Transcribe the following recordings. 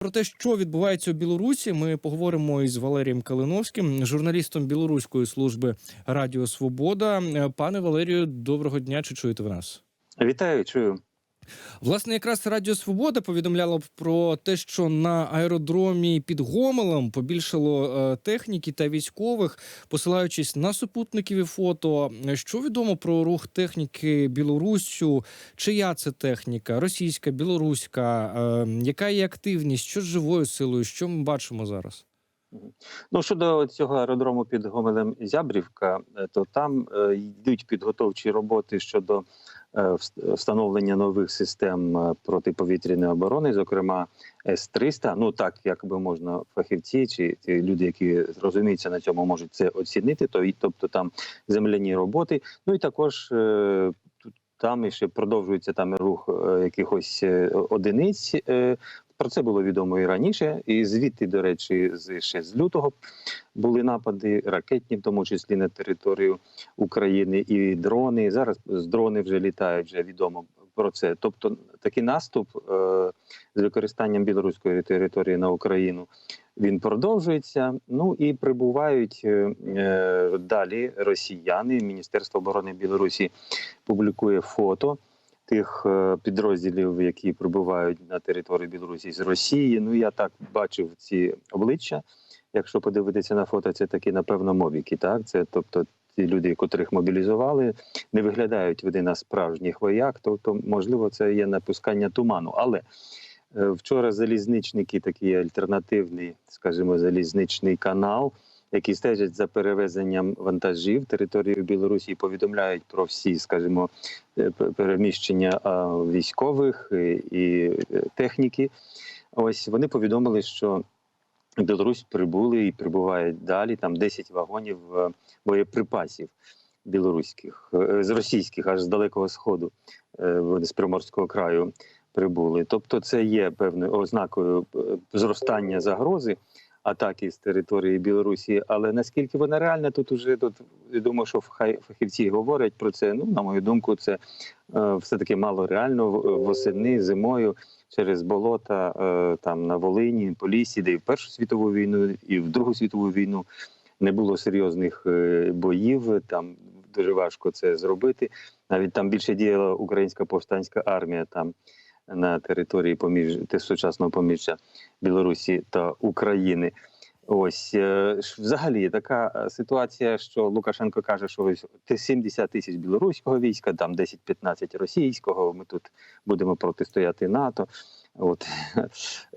Про те, що відбувається у Білорусі, ми поговоримо із Валерієм Калиновським, журналістом білоруської служби Радіо Свобода. Е, Пане Валерію, доброго дня. Чи чуєте ви нас? Вітаю, чую. Власне, якраз Радіо Свобода повідомляло про те, що на аеродромі під Гомелем побільшало е, техніки та військових, посилаючись на супутникові фото. Що відомо про рух техніки Білоруссю? Чия це техніка? Російська, білоруська? Е, Яка є активність? Що з живою силою? Що ми бачимо зараз? Ну щодо цього аеродрому під Гомелем Зябрівка, е, то там йдуть підготовчі роботи щодо встановлення нових систем е, протиповітряної оборони, зокрема С-300. Ну так якби можна фахівці чи ті люди, які розуміються на цьому, можуть це оцінити. То й тобто там земляні роботи. Ну і також там і ще продовжується там рух е, якихось е, одиниць. Про це було відомо і раніше, і звідти, до речі, ще з лютого були напади ракетні, в тому числі на територію України, і дрони. Зараз з дрони вже літають, вже відомо про це. Тобто такий наступ е, з використанням білоруської території на Україну він продовжується. Ну і прибувають е, е, далі росіяни. Міністерство оборони Білорусі публікує фото тих е, підрозділів, які прибувають на територію Білорусі з Росії. Ну я так бачив ці обличчя. Якщо подивитися на фото, це такі, напевно, мобіки. Так, це тобто ті люди, котрих мобілізували, не виглядають вони на справжніх вояк. Тобто, можливо, це є напускання туману. Але е, вчора залізничники, такий альтернативний, скажімо, залізничний канал. Які стежать за перевезенням вантажів територією Білорусі, і повідомляють про всі, скажімо, е, переміщення військових і, і е, техніки. Ось вони повідомили, що Білорусь прибули і прибувають далі. Там 10 вагонів е, боєприпасів білоруських е, з російських, аж з далекого сходу, е, вони з Приморського краю прибули. Тобто, це є певною ознакою е, зростання загрози. Атаки з території Білорусі, але наскільки вона реальна, тут уже тут я думаю, що фахівці говорять про це. Ну на мою думку, це е, все таки мало реально восени, зимою через болота е, там на Волині, по лісі, де і в Першу світову війну, і в Другу світову війну не було серйозних е, боїв. Там дуже важко це зробити. Навіть там більше діяла українська повстанська армія там на території поміж сучасного поміжжя Білорусі та України. Ось е, взагалі така е, ситуація, що Лукашенко каже, що ось те 70 тисяч білоруського війська, там 10-15 російського. Ми тут будемо протистояти НАТО. От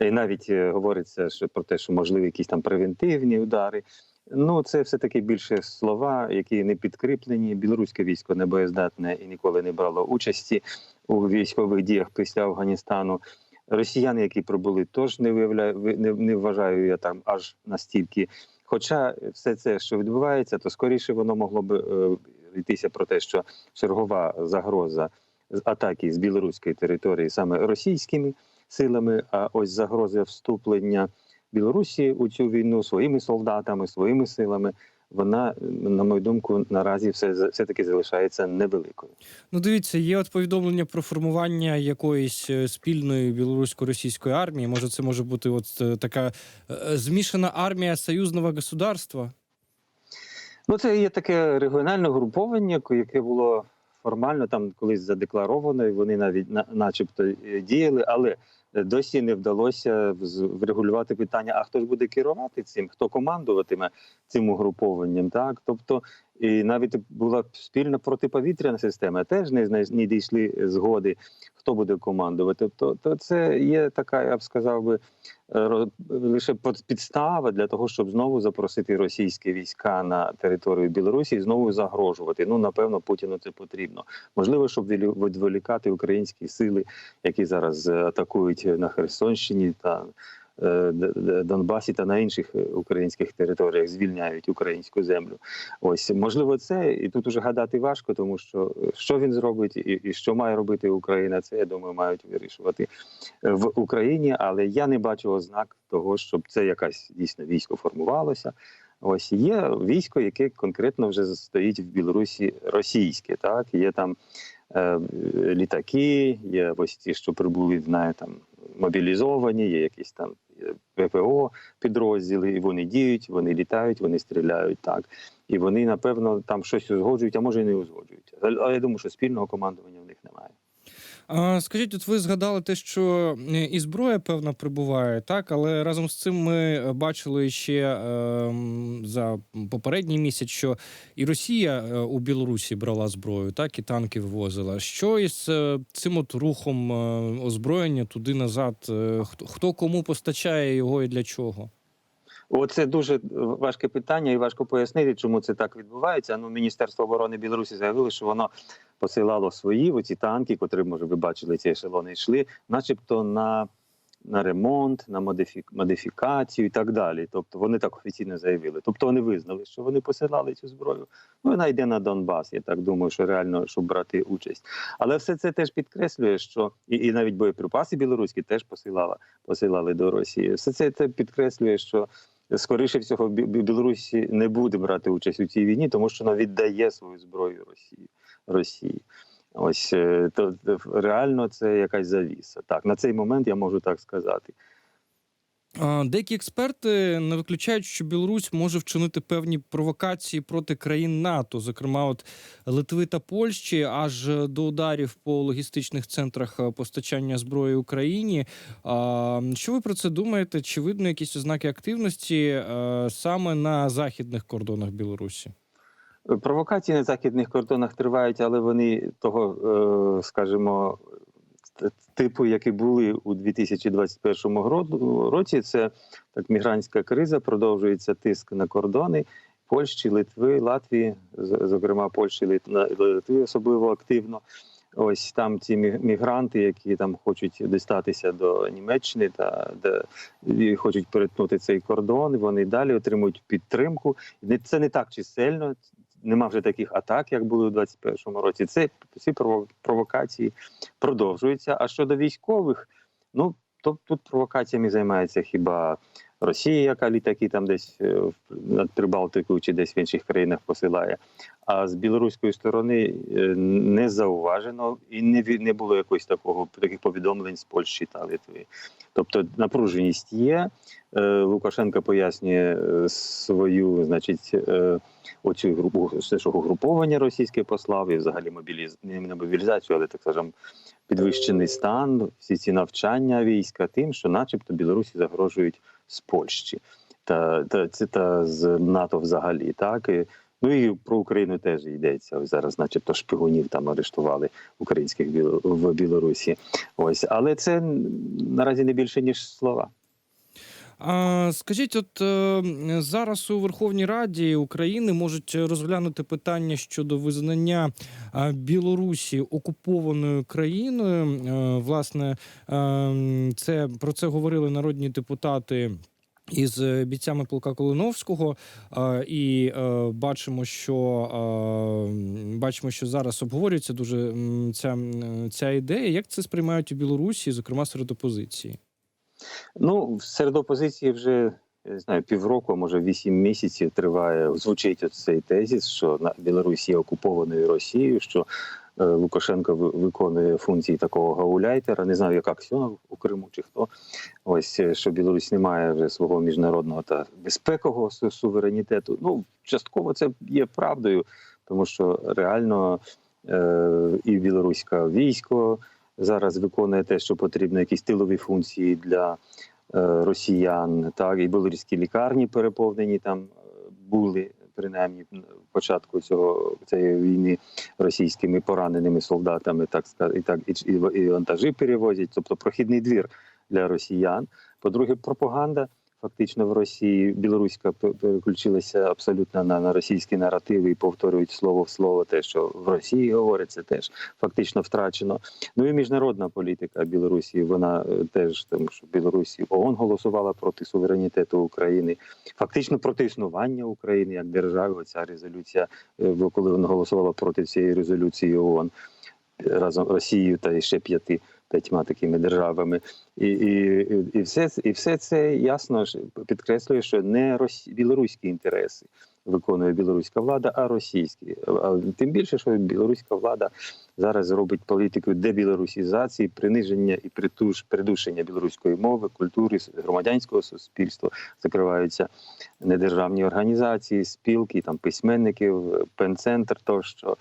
і навіть е, говориться що про те, що можливі якісь там превентивні удари. Ну, це все таки більше слова, які не підкріплені. Білоруське військо не боєздатне і ніколи не брало участі у військових діях після Афганістану. Росіяни, які прибули, теж не виявляю, ви- не, не вважаю я там аж настільки. Хоча все це, що відбувається, то скоріше воно могло би е, йтися про те, що чергова загроза з атаки з білоруської території саме російськими силами, а ось загроза вступлення Білорусі у цю війну своїми солдатами, своїми силами. Вона, на мою думку, наразі все все таки залишається невеликою. Ну, дивіться, є от повідомлення про формування якоїсь е, спільної білорусько-російської армії. Може, це може бути от е, така е, змішана армія союзного государства. Ну, це є таке регіональне груповання, яке було формально там колись задекларовано, і вони навіть на, начебто діяли, але досі не вдалося врегулювати питання: а хто ж буде керувати цим, хто командуватиме цим угрупованням? Так, тобто, і навіть була спільна протиповітряна система, теж не, не дійшли згоди, хто буде командувати. Тобто, то це є така, я б сказав би, лише підстава для того, щоб знову запросити російські війська на територію Білорусі і знову загрожувати. Ну напевно, Путіну це потрібно. Можливо, щоб відволікати українські сили, які зараз е, атакують на Херсонщині та Донбасі та на інших е, українських територіях звільняють українську землю. Ось можливо, це і тут уже гадати важко, тому що е, що він зробить, і, і що має робити Україна, це я думаю, мають вирішувати е, в Україні. Але я не бачу ознак того, щоб це якась дійсно військо формувалося. Ось є військо, яке конкретно вже стоїть в Білорусі російське. Так є там е, літаки, є ось ті, що прибули, знаю, там мобілізовані, є якісь там ППО підрозділи, і вони діють, вони літають, вони стріляють так. І вони, напевно, там щось узгоджують, а може і не узгоджують. Але я думаю, що спільного командування в них немає. А, скажіть, от ви згадали те, що е, і зброя певна прибуває, так, але разом з цим ми бачили ще е, за попередній місяць, що і Росія е, у Білорусі брала зброю, так і танки вивозила. Що із е, цим от рухом е, озброєння туди назад? е, хто кому постачає його і для чого? Оце дуже важке питання, і важко пояснити, чому це так відбувається. Ну, Міністерство оборони Білорусі заявило, що воно посилало свої оці танки, котрі, може, ви бачили, ці ешелони йшли, начебто на, на ремонт, на модифі... модифікацію і так далі. Тобто вони так офіційно заявили. Тобто вони визнали, що вони посилали цю зброю. Ну, вона йде на Донбас. Я так думаю, що реально щоб брати участь. Але все це теж підкреслює, що і, і навіть боєприпаси білоруські теж посилала, посилали до Росії. Все це, це підкреслює, що скоріше всього Бі- Бі- Білорусі не буде брати участь у цій війні, тому що вона віддає свою зброю Росії. Росії. Ось е, то реально це якась завіса. Так, на цей момент я можу так сказати. Деякі експерти не виключають, що Білорусь може вчинити певні провокації проти країн НАТО, зокрема, от Литви та Польщі, аж до ударів по логістичних центрах е, постачання зброї Україні. Що ви про це думаєте? Чи видно якісь ознаки активності е, саме на західних кордонах Білорусі? Провокації на західних кордонах тривають, але вони того, е, скажімо, типу, які були у 2021 гро- році. Це так мігрантська криза, продовжується тиск на кордони Польщі, Литви, Латвії, зокрема Польщі, Лит- Литви особливо активно. Ось там ці мі- мігранти, які там хочуть дістатися до Німеччини та де і хочуть перетнути цей кордон. Вони далі отримують підтримку. Це не так чисельно. Нема вже таких атак, як були у 2021 році. Це ці прово- провокації продовжуються. А щодо військових, ну то тут провокаціями займається хіба Росія, яка літаки там десь е, над Прибалтикою чи десь в інших країнах посилає. А з білоруської сторони е, не зауважено і не не було якогось такого таких повідомлень з Польщі та Литви. Тобто напруженість є. Е, Лукашенко пояснює свою, значить, оцю групу що угруповання російське послав, і взагалі мобіліз... не мобілізацію, але так скажемо, підвищений стан, всі ці навчання війська, тим, що, начебто, Білорусі загрожують з Польщі та, та та з НАТО взагалі, так і. Ну і про Україну теж йдеться. Ось зараз, начебто, шпигунів там арештували українських в Білорусі. Ось, але це наразі не більше ніж слова. А, скажіть, от е, зараз у Верховній Раді України можуть розглянути питання щодо визнання Білорусі окупованою країною. Е, власне, е, це про це говорили народні депутати. Із е, бійцями полка Колиновського, і е, бачимо, що бачимо, що зараз обговорюється дуже ця, ця ідея. Як це сприймають у Білорусі, зокрема серед опозиції? Ну, серед опозиції вже я не знаю, півроку, може вісім місяців триває. Звучить цей тезіс, що на Білорусі є окупованою Росією, що е, Лукашенко ви- виконує функції такого гауляйтера. Не знаю, як Аксьонов у Криму чи хто. Ось е, що Білорусь не має вже свого міжнародного та безпекового суверенітету. Ну, частково це є правдою, тому що реально е, і білоруське військо зараз виконує те, що потрібно, якісь тилові функції для е, росіян. Так і білоруські лікарні переповнені там е, були принаймні початку цього цієї війни російськими пораненими солдатами, так сказати, і так і, і, вантажі перевозять, тобто прохідний двір для росіян. По-друге, пропаганда. Фактично в Росії білоруська пе- переключилася абсолютно на, на російські наративи і повторюють слово в слово те, що в Росії говорять, це теж фактично втрачено. Ну і міжнародна політика Білорусі, вона е, теж тому, що Білорусі ООН голосувала проти суверенітету України, фактично проти існування України як держави. Ця резолюція, е, коли вона голосувала проти цієї резолюції ООН разом Росією та ще п'яти п'ятьма такими державами, і, і, і, все, і все це ясно підкреслює, що не росі... білоруські інтереси, виконує білоруська влада, а російські. Тим більше, що білоруська влада зараз робить політику дебілорусізації, приниження і притуш, придушення білоруської мови, культури, громадянського суспільства. Закриваються недержавні організації, спілки, там письменників, пенцентр тощо.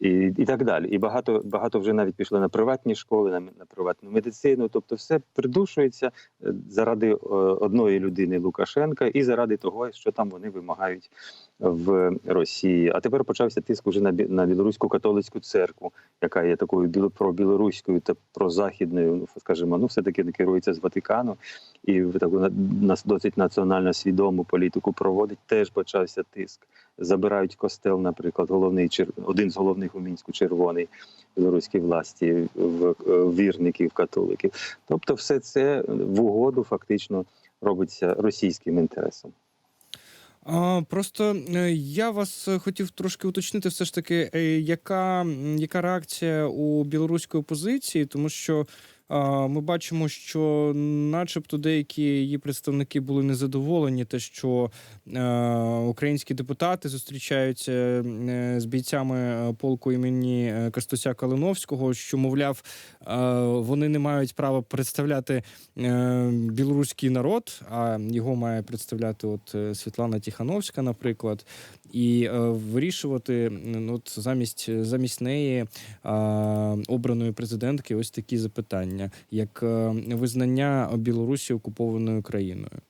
І, і так далі. І багато багато вже навіть пішли на приватні школи, на, на приватну медицину. Тобто, все придушується е, заради е, одної людини Лукашенка і заради того, що там вони вимагають в Росії. А тепер почався тиск уже на на білоруську католицьку церкву, яка є такою біло пробілоруською та прозахідною. Ну скажімо, ну все таки керується з Ватикану і в таку на- нас досить національно свідому політику проводить. Теж почався тиск. Забирають костел, наприклад, головний один з головних у мінську червоний білоруській власті в е, вірників, католиків. Тобто, все це в угоду фактично робиться російським інтересом. Просто е, я вас е, хотів трошки уточнити, все ж таки, е, яка, яка реакція у білоруської опозиції, тому що ми бачимо, що, начебто, деякі її представники були незадоволені, те, що е, українські депутати зустрічаються е, з бійцями е, полку імені Кастуся Калиновського, що мовляв, вони не мають права представляти білоруський народ, а його має представляти от Світлана Тихановська, наприклад, і вирішувати от замість замість неї обраної президентки ось такі запитання, як е, визнання Білорусі окупованою країною.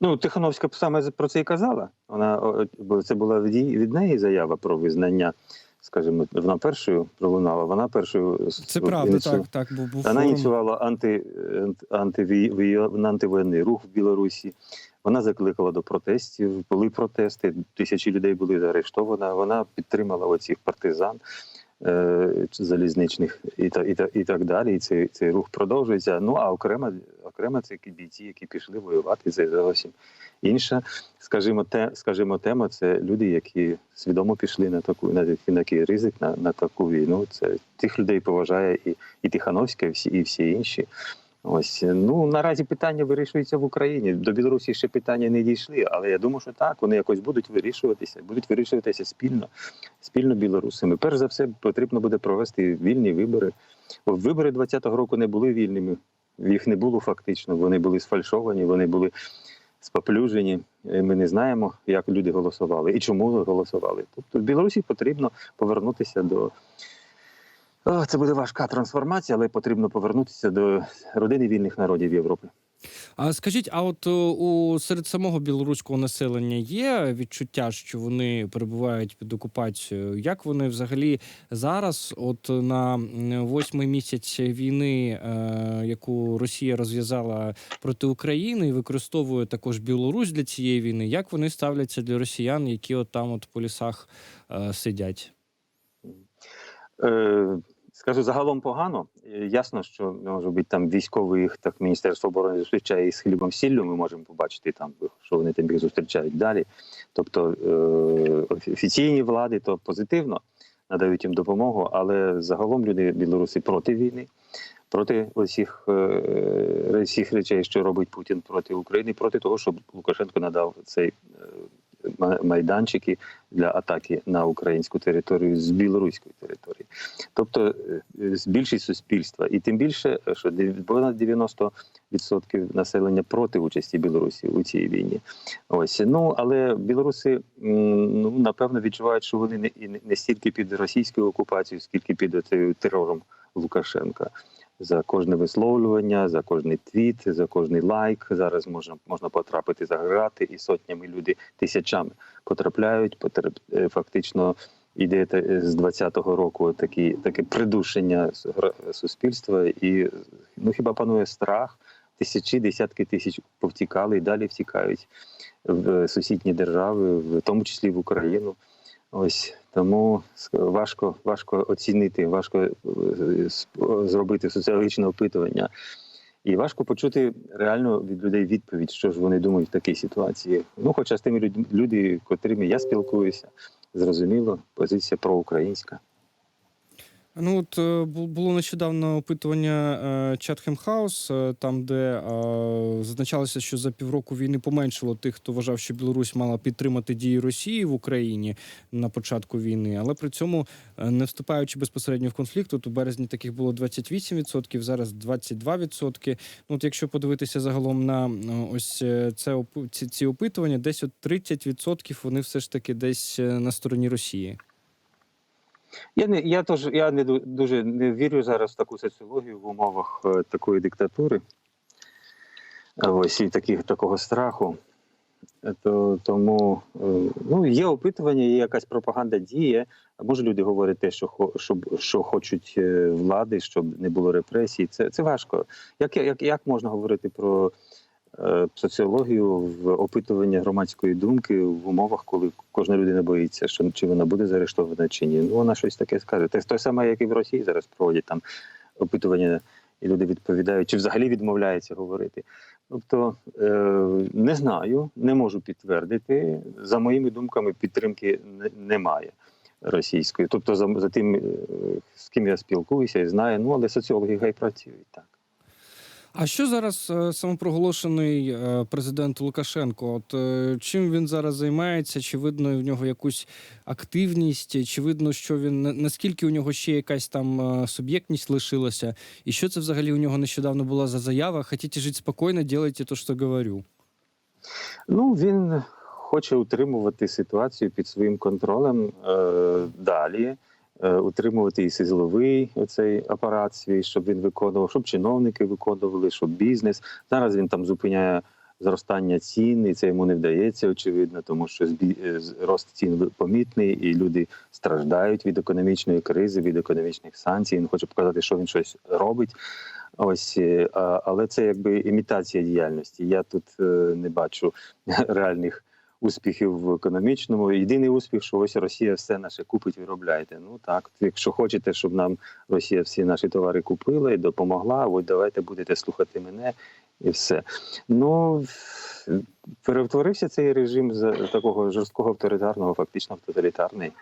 Ну, Тихановська саме про це і казала. Вона це була від, неї заява про визнання, скажімо, вона першою пролунала. Вона першою Це правда, ініціювала- так, так. Був, був Вона ініціювала анти, анти, антивоєнний рух в Білорусі. Вона закликала до протестів. Були протести, тисячі людей були заарештовані. Вона підтримала оцих партизан залізничних і, та, і, та, і так далі. І цей, цей рух продовжується. Ну а окремо, окремо це бійці, які пішли воювати. Це зовсім інша, скажімо, те, скажімо, тема. Це люди, які свідомо пішли на таку на такий ризик, на, на таку війну. Це тих людей поважає і, і Тихановська, і всі, і всі інші. Ось ну наразі питання вирішується в Україні. До Білорусі ще питання не дійшли, але я думаю, що так вони якось будуть вирішуватися, будуть вирішуватися спільно, спільно білорусами. Перш за все, потрібно буде провести вільні вибори. Вибори 20-го року не були вільними. Їх не було фактично. Вони були сфальшовані, вони були споплюжені. Е, Ми не знаємо, як люди голосували і чому голосували. Тобто в Білорусі потрібно повернутися до. Це буде важка трансформація, але потрібно повернутися до родини вільних народів Європи. А скажіть, а от е, у серед самого білоруського населення є відчуття, що вони перебувають під окупацією? Як вони взагалі зараз, от на восьмий місяць війни, е, яку Росія розв'язала проти України і використовує також Білорусь для цієї війни, як вони ставляться для росіян, які от там от по лісах е, сидять? Е, скажу загалом погано. Е, Ясно, що може бути там військовий їх так Міністерство оборони зустрічає із хлібом сіллю. Ми можемо побачити там, що вони там їх зустрічають далі. Тобто е, офіційні влади то позитивно надають їм допомогу, але загалом люди білоруси проти війни. Проти усіх, е, всіх речей, що робить Путін проти України, проти того, щоб Лукашенко надав цей е, майданчики для атаки на українську територію з білоруської території. Тобто е, більшість суспільства, і тим більше, що дев- понад 90% населення проти участі Білорусі у цій війні. Ось ну але білоруси ну напевно відчувають, що вони не не- стільки під російською окупацією, скільки під терором Лукашенка. За кожне висловлювання, за кожний твіт, за кожний лайк зараз можна можна потрапити за грати, і сотнями люди тисячами потрапляють. Потрап, е, фактично іде з 20-го року такі таке придушення суспільства, і ну хіба панує страх? Тисячі, десятки тисяч повтікали і далі втікають в сусідні держави, в тому числі в Україну. Ось тому важко, важко оцінити, важко е, зробити соціологічне опитування. І важко почути реально від людей відповідь, що ж вони думають в такій ситуації. Ну, хоча з тими людьми, котрими я спілкуюся, зрозуміло, позиція проукраїнська. Ну от е, було нещодавно опитування е, Chatham House, е, там, де зазначалося, що за півроку війни поменшило тих, хто вважав, що Білорусь мала підтримати дії Росії в Україні на початку війни, але при цьому не вступаючи безпосередньо в конфлікт, от у березні таких було 28%, зараз 22%. Ну, от якщо подивитися загалом на ось це ці, ці опитування, десь от 30% вони все ж таки десь на стороні Росії. Я не я теж я не ду- дуже не вірю зараз в таку соціологію в умовах е, такої диктатури. Е, Ось і таких такого страху. Е, То, тому ну, є опитування, є якась пропаганда діє. Може, люди говорять те, що, щоб, що хочуть влади, щоб не було репресій. Це, це важко. Як, як, як можна говорити про соціологію в опитування громадської думки в умовах, коли кожна людина боїться, що чи вона буде заарештована чи ні? Ну вона щось таке скаже. Те те саме, як і в Росії зараз проводять там опитування, і люди відповідають, чи взагалі відмовляються говорити. Тобто е, не знаю, не можу підтвердити. За моїми думками, підтримки не, немає російської. Тобто, за, за тим, е, з ким я спілкуюся і знаю, ну але соціологи хай працюють так. А що зараз е, самопроголошений е, президент Лукашенко? От е, чим він зараз займається? Чи видно в нього якусь активність? Чи видно, що він наскільки у нього ще якась там суб'єктність лишилася? І що це взагалі у нього нещодавно була за заява? Хотіте жити спокійно, делайте то, що говорю. Ну, він хоче утримувати ситуацію під своїм контролем е, далі, утримувати і силовий оцей апарат свій, щоб він виконував, щоб чиновники виконували, щоб бізнес. Зараз він там зупиняє зростання цін, і це йому не вдається, очевидно, тому що е, рост цін помітний, і люди страждають від економічної кризи, від економічних санкцій. Він хоче показати, що він щось робить. Ось, е, але це якби імітація діяльності. Я тут е, не бачу реальних успіхів в економічному. Єдиний успіх, що ось Росія все наше купить, виробляйте. Ну так, якщо хочете, щоб нам Росія всі наші товари купила і допомогла, ось давайте будете слухати мене і все. Ну перетворився цей режим з такого жорсткого авторитарного, фактично в тоталітарний.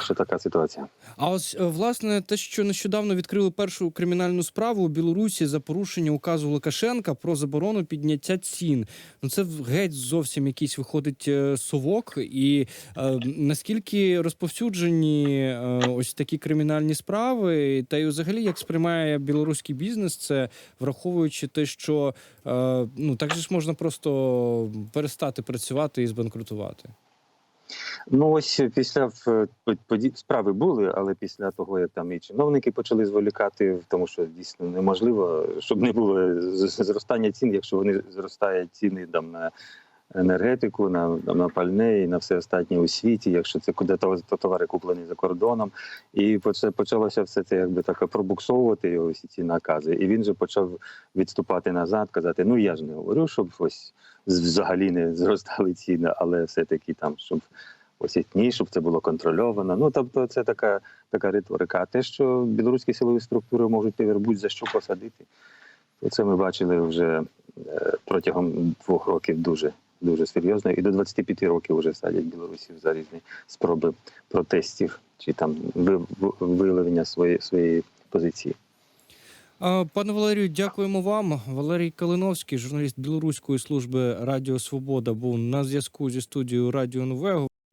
Що така ситуація. А ось е, власне те, що нещодавно відкрили першу кримінальну справу у Білорусі за порушення указу Лукашенка про заборону підняття цін. Ну це геть зовсім якийсь виходить е, совок. І е, наскільки розповсюджені е, ось такі кримінальні справи, та й взагалі як сприймає білоруський бізнес, це враховуючи те, що е, ну так же ж можна просто перестати працювати і збанкрутувати. Ну ось після в- поді- справи були, але після того, як там і чиновники почали зволікати, тому що дійсно неможливо, щоб не було зростання цін, якщо вони зростають ціни там на енергетику, на, на пальне і на все останнє у світі, якщо це куди то, то товари куплені за кордоном. І поч- почалося все це якби так пробуксовувати його всі ці накази. І він же почав відступати назад, казати: ну я ж не говорю, щоб ось взагалі не зростали ціни, але все-таки там, щоб ось ні, щоб це було контрольовано. Ну тобто, це така така риторика. А те, що білоруські силові структури можуть тепер будь-за що посадити, то це ми бачили вже е, протягом двох років дуже. Дуже серйозно, і до 25 років вже садять білорусів за різні спроби протестів чи там ви- ви- виявлення своєї своєї позиції. Пане Валерію, дякуємо вам. Валерій Калиновський, журналіст білоруської служби Радіо Свобода, був на зв'язку зі студією Радіо Новего.